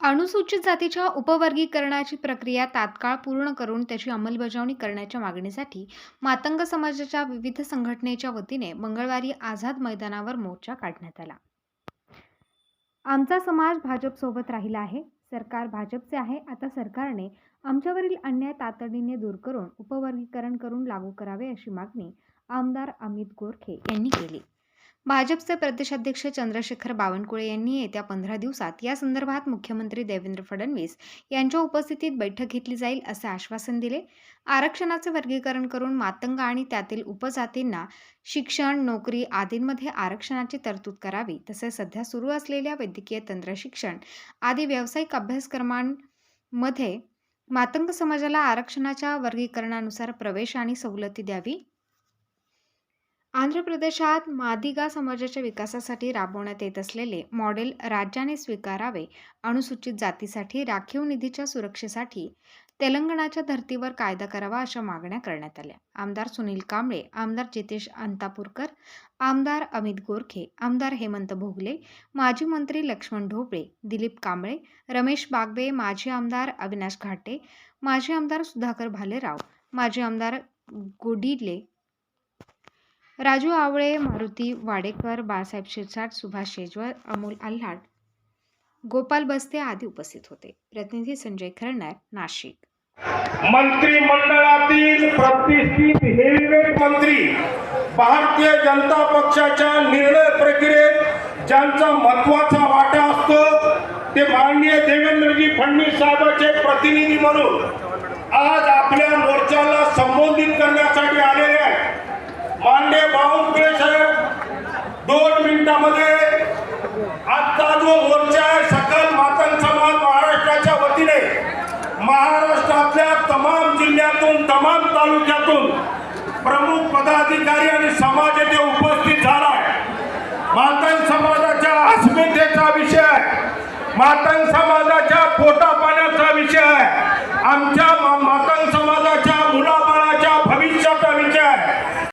अनुसूचित जातीच्या उपवर्गीकरणाची प्रक्रिया तात्काळ पूर्ण करून त्याची अंमलबजावणी करण्याच्या मागणीसाठी मातंग समाजाच्या विविध संघटनेच्या वतीने मंगळवारी आझाद मैदानावर मोर्चा काढण्यात आला. आमचा समाज भाजपसोबत राहिला आहे. सरकार भाजपचे आहे. आता सरकारने आमच्यावरील अन्याय तातडीने दूर करून उपवर्गीकरण करून लागू करावे अशी मागणी आमदार अमित गोरखे यांनी केली. भाजपचे प्रदेशाध्यक्ष चंद्रशेखर बावनकुळे यांनी येत्या पंधरा दिवसात या संदर्भात मुख्यमंत्री देवेंद्र फडणवीस यांच्या उपस्थितीत बैठक घेतली जाईल असे आश्वासन दिले. आरक्षणाचे वर्गीकरण करून मातंग आणि त्यातील उपजातींना शिक्षण नोकरी आदींमध्ये आरक्षणाची तरतूद करावी तसेच सध्या सुरू असलेल्या वैद्यकीय तंत्रशिक्षण आदी व्यावसायिक अभ्यासक्रमांमध्ये मातंग समाजाला आरक्षणाच्या वर्गीकरणानुसार प्रवेश आणि सवलती द्यावी. आंध्र प्रदेशात मादिगा समाजाच्या विकासासाठी राबवण्यात येत असलेले मॉडेल राज्याने स्वीकारावे अनुसूचित जातीसाठी राखीव निधीच्या सुरक्षेसाठी तेलंगणाच्या धर्तीवर कायदा करावा अशा मागण्या करण्यात आल्या. आमदार सुनील कांबळे आमदार जितेश अंतापूरकर आमदार अमित गोरखे आमदार हेमंत भोगले माजी मंत्री लक्ष्मण ढोबळे दिलीप कांबळे रमेश बागवे माजी आमदार अविनाश घाटे माजी आमदार सुधाकर भालेराव माजी आमदार गोडिले राजू आवळे मारुती वाडेकर बाळासाहेब शिरसाट सुभाष शेजवळ अमोल आल्हाड. गोपाल बस्ते आदी उपस्थित होते. प्रतिनिधी संजय खरणार नाशिक. मंत्रिमंडळातील प्रतिष्ठित हेवीवेट मंत्री भारतीय जनता पक्षाच्या निर्णय प्रक्रियेत ज्यांचा महत्त्वाचा वाटा असतो ते माननीय देवेंद्रजी फडणवीस साहेबांचे प्रतिनिधी म्हणून आज आपल्या मोर्चाला संबोधित करण्यासाठी आलेले मांडे माननीय बावनकुळे साहेब दोन मिनिटामध्ये आजचा जो मोर्चा आहे सकल मातंग समाज महाराष्ट्राच्या वतीने महाराष्ट्रातल्या तमाम जिल्ह्यातून तमाम तालुक्यातून प्रमुख पदाधिकारी आणि समाज येथे उपस्थित झाला आहे मातंग समाजाच्या अस्मितेचा विषय आहे. मातंग समाजाच्या पोटा पाण्याचा विषय आहे. आमच्या